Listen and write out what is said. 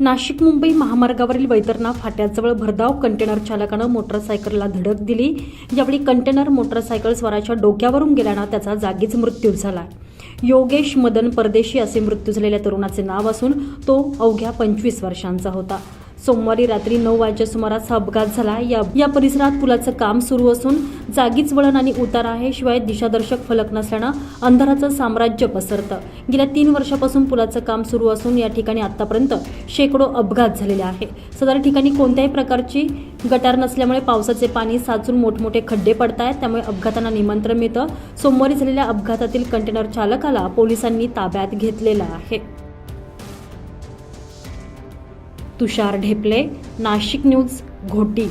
नाशिक मुंबई महामार्गावरील वैतरणा फाट्याजवळ भरधाव कंटेनर चालकानं मोटरसायकलला धडक दिली. यावेळी कंटेनर मोटरसायकल स्वाराच्या डोक्यावरून गेल्यानं त्याचा जागीच मृत्यू झाला. योगेश मदन परदेशी असे मृत्यू झालेल्या तरुणाचे नाव असून तो अवघ्या पंचवीस वर्षांचा होता. सोमवारी रात्री नऊ वाजच्या सुमारास हा अपघात झाला. या या परिसरात पुलाचं काम सुरू असून जागीच वळण आणि उतार आहे शिवाय दिशादर्शक फलक नसल्यानं अंधाराचं साम्राज्य पसरतं. गेल्या तीन वर्षापासून पुलाचं काम सुरू असून या ठिकाणी आतापर्यंत शेकडो अपघात झालेले आहे सदर ठिकाणी कोणत्याही प्रकारची गटार नसल्यामुळे पावसाचे पाणी साचून मोठमोठे खड्डे पडत आहेत त्यामुळे अपघातांना निमंत्रण मिळतं. सोमवारी झालेल्या अपघातातील कंटेनर चालकाला पोलिसांनी ताब्यात घेतलेलं आहे. तुषार ढेपले नाशिक न्यूज घोटी.